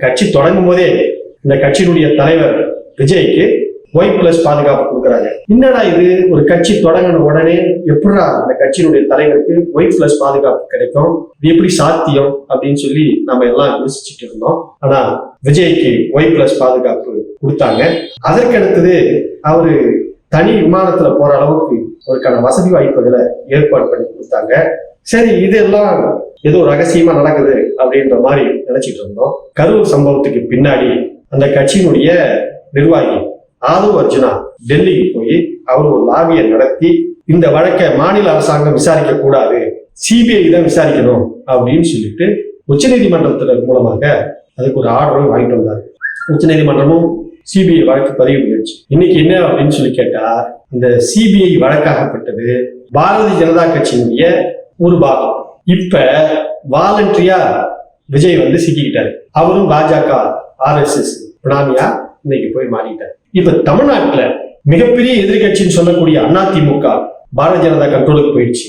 கட்சி தொடங்கும் போதே இந்த கட்சியினுடைய தலைவர் விஜய்க்கு ஒய் பிளஸ் பாதுகாப்பு கொடுக்குறாங்க. என்னடா இது? ஒரு கட்சி தொடங்கின உடனே எப்படா அந்த கட்சியினுடைய தலைவருக்கு ஒய் பிளஸ் பாதுகாப்பு கிடைக்கும்? இது எப்படி சாத்தியம்? அப்படின்னு சொல்லி நம்ம எல்லாம் யோசிச்சுட்டு இருந்தோம். ஆனா விஜய்க்கு ஒய் பிளஸ் பாதுகாப்பு கொடுத்தாங்க. அதற்கடுத்தது அவரு தனி விமானத்துல போற அளவுக்கு அவருக்கான வசதி வாய்ப்புகளை ஏற்பாடு பண்ணி கொடுத்தாங்க. சரி இதெல்லாம் ஏதோ ரகசியமா நடக்குது அப்படின்ற மாதிரி நினைச்சிட்டு இருந்தோம். கரூர் சம்பவத்துக்கு பின்னாடி அந்த கட்சியினுடைய நிர்வாகி ஆதவ் அர்ஜுனா டெல்லிக்கு போய் அவர் ஒரு லாபியை நடத்தி இந்த வழக்கை மாநில அரசாங்கம் விசாரிக்க கூடாது சிபிஐ தான் விசாரிக்கணும் அப்படின்னு சொல்லிட்டு உச்சநீதிமன்றத்தின் மூலமாக அதுக்கு ஒரு ஆர்டரும் வாங்கிட்டு வந்தாரு. உச்சநீதிமன்றமும் சிபிஐ வழக்கு பதிவு பண்ணிடுச்சு. இன்னைக்கு என்ன அப்படின்னு சொல்லி கேட்டா இந்த சிபிஐ வழக்காகப்பட்டது பாரதிய ஜனதா கட்சியினுடைய ஒரு பாகம். இப்ப வாலண்டரியா விஜய் வந்து சிக்கிக்கிட்டாரு. அவரும் பாஜக ஆர்எஸ்எஸ் பிராமியா இன்னைக்கு போய் மாறிட்டார். இப்ப தமிழ்நாட்டுல மிகப்பெரிய எதிர்கட்சின்னு சொல்லக்கூடிய அதிமுக பாரதிய ஜனதா கண்ட்ரோலுக்கு போயிடுச்சு.